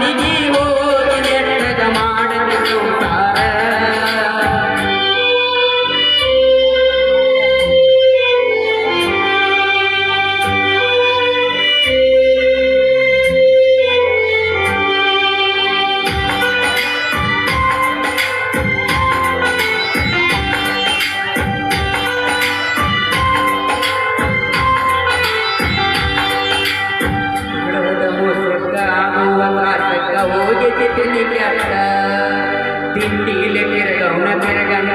Hallelujah.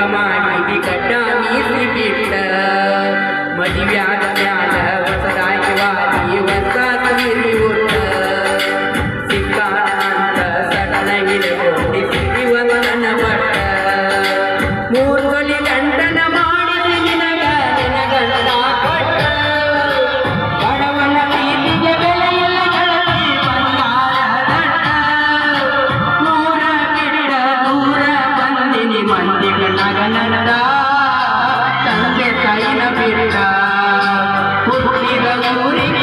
प्रमाणे विकटामी श्रीपीठ मजव्या Purpurina, Purpurina